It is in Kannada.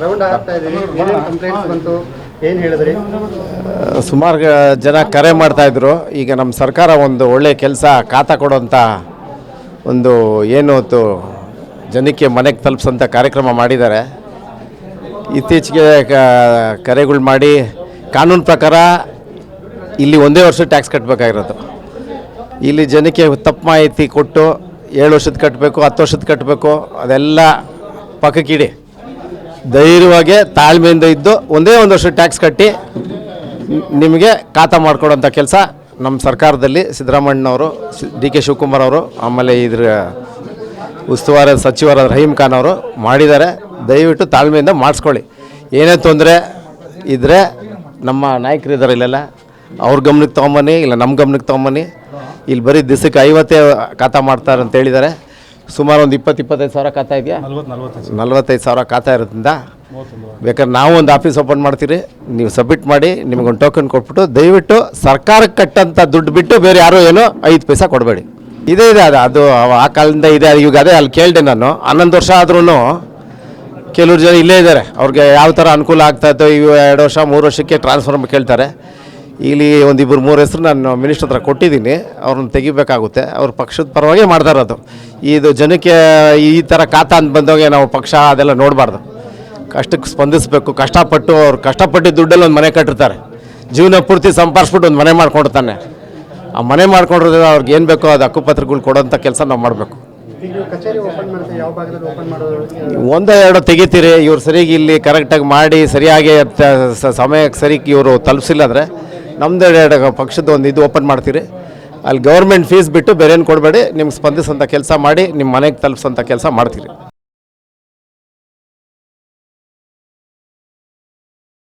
ರೌಂಡ್ ಆಗ್ತಾ ಇದ್ದೀವಿ ಏನೇನು ಕಂಪ್ಲೇಂಟ್ಸ್ ಬಂತು? ಏನು ಹೇಳಿದ್ರಿ? ಸುಮಾರು ಜನ ಕರೆ ಮಾಡ್ತಾಯಿದ್ರು ಈಗ ನಮ್ಮ ಸರ್ಕಾರ ಒಂದು ಒಳ್ಳೆಯ ಕೆಲಸ ಖಾತಾ ಕೊಡೋಂಥ ಒಂದು ಏನು ಹೊತ್ತು ಜನಕ್ಕೆ ಮನೆಗೆ ತಲುಪಿಸೋಂಥ ಕಾರ್ಯಕ್ರಮ ಮಾಡಿದ್ದಾರೆ. ಇತ್ತೀಚೆಗೆ ಕ- ಕರೆಗಳು ಮಾಡಿ ಕಾನೂನು ಪ್ರಕಾರ ಇಲ್ಲಿ ಒಂದೇ ವರ್ಷ ಟ್ಯಾಕ್ಸ್ ಕಟ್ಟಬೇಕಾಗಿರೋದು ಇಲ್ಲಿ ಜನಕ್ಕೆ ತಪ್ಪು ಮಾಹಿತಿ ಕೊಟ್ಟು ಏಳು ವರ್ಷದ ಕಟ್ಟಬೇಕು ಹತ್ತು ವರ್ಷದ ಕಟ್ಟಬೇಕು ಅದೆಲ್ಲ ಪಕ್ಕಕ್ಕಿಡಿ. ಧೈರ್ಯವಾಗಿ ತಾಳ್ಮೆಯಿಂದ ಇದ್ದು ಒಂದೇ ಒಂದು ವರ್ಷ ಟ್ಯಾಕ್ಸ್ ಕಟ್ಟಿ ನಿಮಗೆ ಖಾತಾ ಮಾಡಿಕೊಡೋಂಥ ಕೆಲಸ ನಮ್ಮ ಸರ್ಕಾರದಲ್ಲಿ ಸಿದ್ದರಾಮಯ್ಯನವರು ಡಿ ಕೆ ಶಿವಕುಮಾರ್ ಅವರು, ಆಮೇಲೆ ಇದ್ರ ಉಸ್ತುವಾರಿ ಸಚಿವರಾದ ರಹೀಮ್ ಖಾನ್ ಅವರು ಮಾಡಿದ್ದಾರೆ. ದಯವಿಟ್ಟು ತಾಳ್ಮೆಯಿಂದ ಮಾಡಿಸ್ಕೊಳ್ಳಿ. ಏನೇ ತೊಂದರೆ ಇದ್ದರೆ ನಮ್ಮ ನಾಯಕರು ಇದ್ದಾರೆ ಇಲ್ಲೆಲ್ಲ, ಅವ್ರ ಗಮನಕ್ಕೆ ತೊಗೊಂಬನ್ನಿ, ಇಲ್ಲ ನಮ್ಮ ಗಮನಕ್ಕೆ ತೊಗೊಂಬನ್ನಿ. ಇಲ್ಲಿ ಬರೀ ದಿವಸಕ್ಕೆ ಐವತ್ತೇ ಖಾತಾ ಮಾಡ್ತಾರೆ ಅಂತ ಹೇಳಿದ್ದಾರೆ. ಸುಮಾರು ಒಂದು ಇಪ್ಪತ್ತು ಇಪ್ಪತ್ತೈದು ಸಾವಿರ ಖಾತಾ ಇದೆಯಾ? ನಲ್ವತ್ತೈದು ಸಾವಿರ. ಖಾತಾ ಇರೋದ್ರಿಂದ ಬೇಕಾದ್ರೆ ನಾವು ಒಂದು ಆಫೀಸ್ ಓಪನ್ ಮಾಡ್ತೀರಿ ನೀವು ಸಬ್ಮಿಟ್ ಮಾಡಿ ನಿಮ್ಗೊಂದು ಟೋಕನ್ ಕೊಟ್ಬಿಟ್ಟು ದಯವಿಟ್ಟು ಸರ್ಕಾರಕ್ಕೆ ಕಟ್ಟಂಥ ದುಡ್ಡು ಬಿಟ್ಟು ಬೇರೆ ಯಾರೋ ಏನೋ ಐದು ಪೈಸಾ ಕೊಡಬೇಡಿ. ಇದೇ ಇದೆ ಅದು ಅದು ಆ ಕಾಲದಿಂದ ಇದೆ ಈಗ ಅದೇ ಅಲ್ಲಿ ಕೇಳಿದೆ ನಾನು. ಹನ್ನೊಂದು ವರ್ಷ ಆದ್ರೂ ಕೆಲವ್ರು ಜನ ಇಲ್ಲೇ ಇದ್ದಾರೆ ಅವ್ರಿಗೆ ಯಾವ ಥರ ಅನುಕೂಲ ಆಗ್ತಾ ಇತ್ತು ಇವು ಎರಡು ವರ್ಷ ಮೂರು ವರ್ಷಕ್ಕೆ ಟ್ರಾನ್ಸ್ಫಾರ್ಮ್ ಕೇಳ್ತಾರೆ. ಇಲ್ಲಿ ಒಂದಿಬ್ಬರು ಮೂರು ಹೆಸರು ನಾನು ಮಿನಿಸ್ಟರ್ ಹತ್ರ ಕೊಟ್ಟಿದ್ದೀನಿ ಅವ್ರನ್ನ ತೆಗಿಬೇಕಾಗುತ್ತೆ. ಅವ್ರ ಪಕ್ಷದ ಪರವಾಗಿ ಮಾಡ್ತಾ ಇರೋದು ಇದು ಜನಕ್ಕೆ ಈ ಥರ ಖಾತಾ ಅಂತ ಬಂದೋಗೆ ನಾವು ಪಕ್ಷ ಅದೆಲ್ಲ ನೋಡಬಾರ್ದು. ಕಷ್ಟಕ್ಕೆ ಸ್ಪಂದಿಸಬೇಕು ಕಷ್ಟಪಟ್ಟು ಅವ್ರು ಕಷ್ಟಪಟ್ಟು ದುಡ್ಡಲ್ಲಿ ಒಂದು ಮನೆ ಕಟ್ಟಿರ್ತಾರೆ. ಜೀವನ ಪೂರ್ತಿ ಸಂಪಾದಿಸ್ಬಿಟ್ಟು ಒಂದು ಮನೆ ಮಾಡ್ಕೊಂಡಿರ್ತಾನೆ ಆ ಮನೆ ಮಾಡ್ಕೊಂಡಿರೋದ್ರಿಂದ ಅವ್ರಿಗೆ ಏನು ಬೇಕೋ ಅದು ಹಕ್ಕುಪತ್ರಗಳು ಕೊಡೋಂಥ ಕೆಲಸ ನಾವು ಮಾಡಬೇಕು. ಒಂದೋ ಎರಡೋ ತೆಗಿತೀರಿ ಇವ್ರು ಸರಿಗೆ ಇಲ್ಲಿ ಕರೆಕ್ಟಾಗಿ ಮಾಡಿ ಸರಿಯಾಗಿ ಸಮಯಕ್ಕೆ ಸರಿ ಇವರು ತಲುಪಿಸಿಲ್ಲ ಅಂದರೆ ನಮ್ಮದು ಪಕ್ಷದ ಒಂದು ಇದು ಓಪನ್ ಮಾಡ್ತೀರಿ. ಅಲ್ಲಿ ಗೌರ್ಮೆಂಟ್ ಫೀಸ್ ಬಿಟ್ಟು ಬೇರೆ ಏನು ಕೊಡಬೇಡಿ, ನಿಮ್ಗೆ ಸ್ಪಂದಿಸೋಂಥ ಕೆಲಸ ಮಾಡಿ ನಿಮ್ಮ ಮನೆಗೆ ತಲುಪಿಸೋಂಥ ಕೆಲಸ ಮಾಡ್ತೀರಿ.